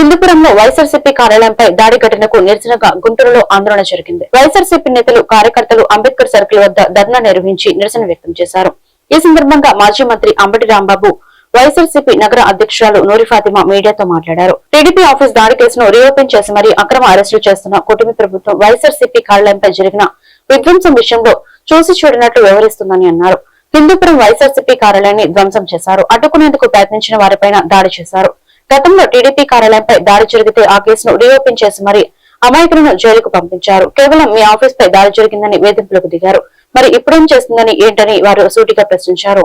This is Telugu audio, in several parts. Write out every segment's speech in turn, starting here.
హిందూపురంలో వైఎస్ఆర్సీపీ కార్యాలయంపై దాడి ఘటనకు నిరసనగా గుంటూరులో ఆందోళన జరిగింది. వైఎస్ఆర్సీపీ నేతలు కార్యకర్తలు అంబేద్కర్ సర్కిల్ వద్ద ధర్నా నిర్వహించి నిరసన వ్యక్తం చేశారు. ఈ సందర్భంగా మాజీ మంత్రి అంబటి రాంబాబు వైఎస్ఆర్సీపీ నగర అధ్యక్షురాలు నూరి ఫాతిమా మీడియాతో మాట్లాడారు. టీడీపీ ఆఫీస్ దాడి కేసును రీఓపెన్ చేసి మరీ అక్రమ అరెస్టులు చేస్తున్న కూటమి ప్రభుత్వం వైఎస్ఆర్సీపీ కార్యాలయంపై జరిగిన విధ్వంసం విషయంలో చూసి చూడనట్లు వ్యవహరిస్తుందని అన్నారు. హిందూపురం వైఎస్ఆర్సీపీ కార్యాలయాన్ని ధ్వంసం చేశారు. అడ్డుకునేందుకు ప్రయత్నించిన వారిపైన దాడి చేశారు. గతంలో టీడీపీ కార్యాలయంపై దాడి జరిగితే ఆ కేసును రీఓపెన్ చేసి మరి అమాయకులను జైలుకు పంపించారు. కేవలం మీ ఆఫీస్ పై దాడి జరిగిందని వేధింపులకు దిగారు. మరి ఇప్పుడేం చేస్తుందని ఏంటని వారు సూటిగా ప్రశ్నించారు.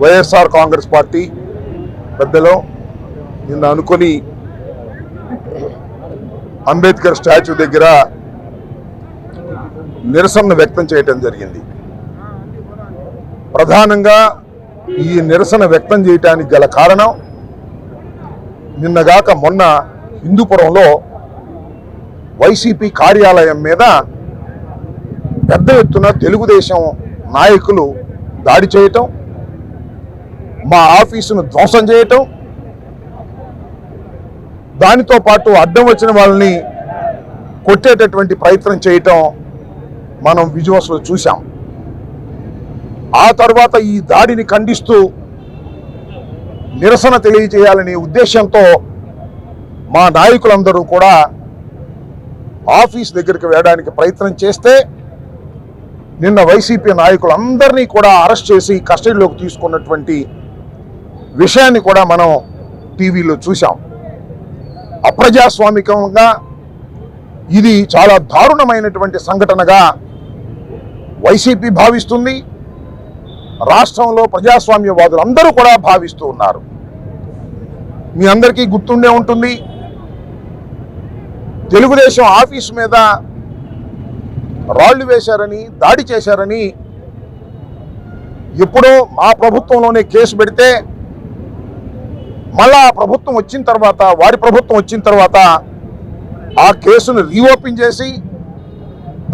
వైఎస్ఆర్ కాంగ్రెస్ పార్టీ పెద్దలో నిన్న అనుకొని అంబేద్కర్ స్టాచ్యూ దగ్గర నిరసన వ్యక్తం చేయటం జరిగింది. ప్రధానంగా ఈ నిరసన వ్యక్తం చేయటానికి గల కారణం నిన్నగాక మొన్న హిందూపురంలో వైసీపీ కార్యాలయం మీద పెద్ద ఎత్తున తెలుగుదేశం నాయకులు దాడి చేయటం మా ఆఫీసును ధ్వంసం చేయటం దానితో పాటు అడ్డం వచ్చిన వాళ్ళని కొట్టేటటువంటి ప్రయత్నం చేయటం మనం విజువల్స్లో చూసాం ఆ తర్వాత ఈ దాడిని ఖండిస్తూ నిరసన తెలియజేయాలనే ఉద్దేశంతో మా నాయకులందరూ కూడా ఆఫీస్ దగ్గరికి వెళ్ళడానికి ప్రయత్నం చేస్తే నిన్న వైసీపీ నాయకులందరినీ కూడా అరెస్ట్ చేసి కస్టడీలోకి తీసుకున్నటువంటి విషయాన్ని కూడా మనం టీవీలో చూసాం అప్రజాస్వామికంగా ఇది చాలా దారుణమైనటువంటి సంఘటనగా వైసీపీ భావిస్తుంది. రాష్ట్రంలో ప్రజాస్వామ్యవాదులు అందరూ కూడా భావిస్తూ ఉన్నారు. మీ అందరికీ గుర్తుండే ఉంటుంది. తెలుగుదేశం ఆఫీస్ మీద రాళ్ళు వేశారని దాడి చేశారని ఎప్పుడో మా ప్రభుత్వంలోనే కేసు పెడితే మళ్ళా ఆ ప్రభుత్వం వచ్చిన తర్వాత వారి ప్రభుత్వం వచ్చిన తర్వాత ఆ కేసును రీఓపెన్ చేసి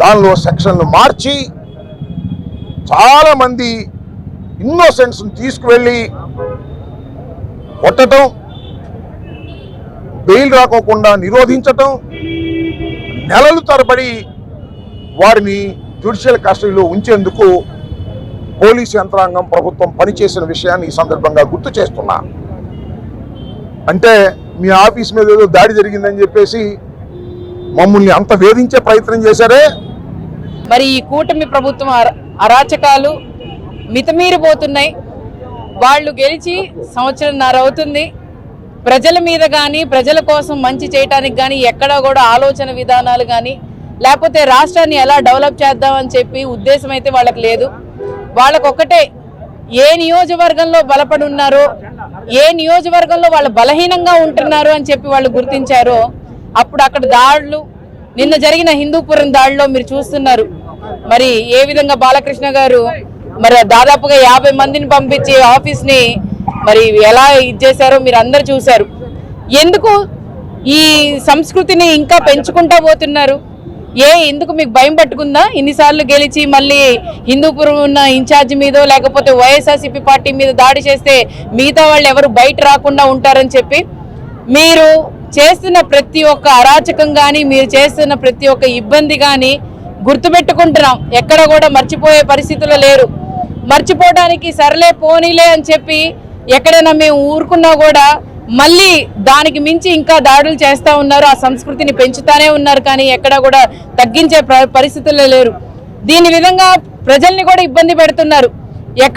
దానిలో సెక్షన్లు మార్చి చాలామంది ఇన్నోసెంట్స్ని తీసుకువెళ్ళి కొట్టటం బెయిల్ రాకోకుండా నిరోధించటం నెలలు తరబడి వారిని జ్యుడిషియల్ కస్టడీలో ఉంచేందుకు పోలీసు యంత్రాంగం ప్రభుత్వం పనిచేసిన విషయాన్ని ఈ సందర్భంగా గుర్తు చేస్తున్నా. అంటే మీ ఆఫీస్ మీద ఏదో దాడి జరిగిందని చెప్పేసి మమ్మల్ని అంత వేధించే ప్రయత్నం చేశారే? మరి ఈ కూటమి ప్రభుత్వం అరాచకాలు మితమీరిపోతున్నాయి. వాళ్ళు గెలిచి సంవత్సరంన్నర అవుతుంది. ప్రజల మీద కానీ ప్రజల కోసం మంచి చేయటానికి కానీ ఎక్కడా కూడా ఆలోచన విధానాలు కానీ లేకపోతే రాష్ట్రాన్ని ఎలా డెవలప్ చేద్దామని చెప్పి ఉద్దేశం అయితే వాళ్ళకి లేదు. వాళ్ళకు ఒక్కటే ఏ నియోజకవర్గంలో బలపడి ఉన్నారో ఏ నియోజకవర్గంలో వాళ్ళు బలహీనంగా ఉంటున్నారు అని చెప్పి వాళ్ళు గుర్తించారో అప్పుడు అక్కడ దాడులు నిన్న జరిగిన హిందూపురం దాడిలో మీరు చూస్తున్నారు. మరి ఏ విధంగా బాలకృష్ణ గారు మరి దాదాపుగా యాభై మందిని పంపించి ఆఫీస్ని మరి ఎలా ఇచ్చేసారో మీరు అందరు చూశారు. ఎందుకు ఈ సంస్కృతిని ఇంకా పెంచుకుంటా పోతున్నారు? ఏ ఎందుకు మీకు భయం పట్టుకుందా? ఇన్నిసార్లు గెలిచి మళ్ళీ హిందూపురం ఉన్న ఇన్ఛార్జ్ మీద లేకపోతే వైఎస్ఆర్సీపీ పార్టీ మీద దాడి చేస్తే మిగతా వాళ్ళు ఎవరు బయట రాకుండా ఉంటారని చెప్పి మీరు చేస్తున్న ప్రతి ఒక్క అరాచకం కానీ మీరు చేస్తున్న ప్రతి ఒక్క ఇబ్బంది కానీ గుర్తుపెట్టుకుంటున్నాం. ఎక్కడ కూడా మర్చిపోయే పరిస్థితుల్లో లేరు. మర్చిపోవడానికి సర్లే పోనీలే అని చెప్పి ఎక్కడైనా మేము ఊరుకున్నా కూడా మళ్ళీ దానికి మించి ఇంకా దాడులు చేస్తూ ఉన్నారు. ఆ సంస్కృతిని పెంచుతానే ఉన్నారు కానీ ఎక్కడ కూడా తగ్గించే పరిస్థితుల్లో లేరు. దీని విధంగా ప్రజల్ని కూడా ఇబ్బంది పెడుతున్నారు.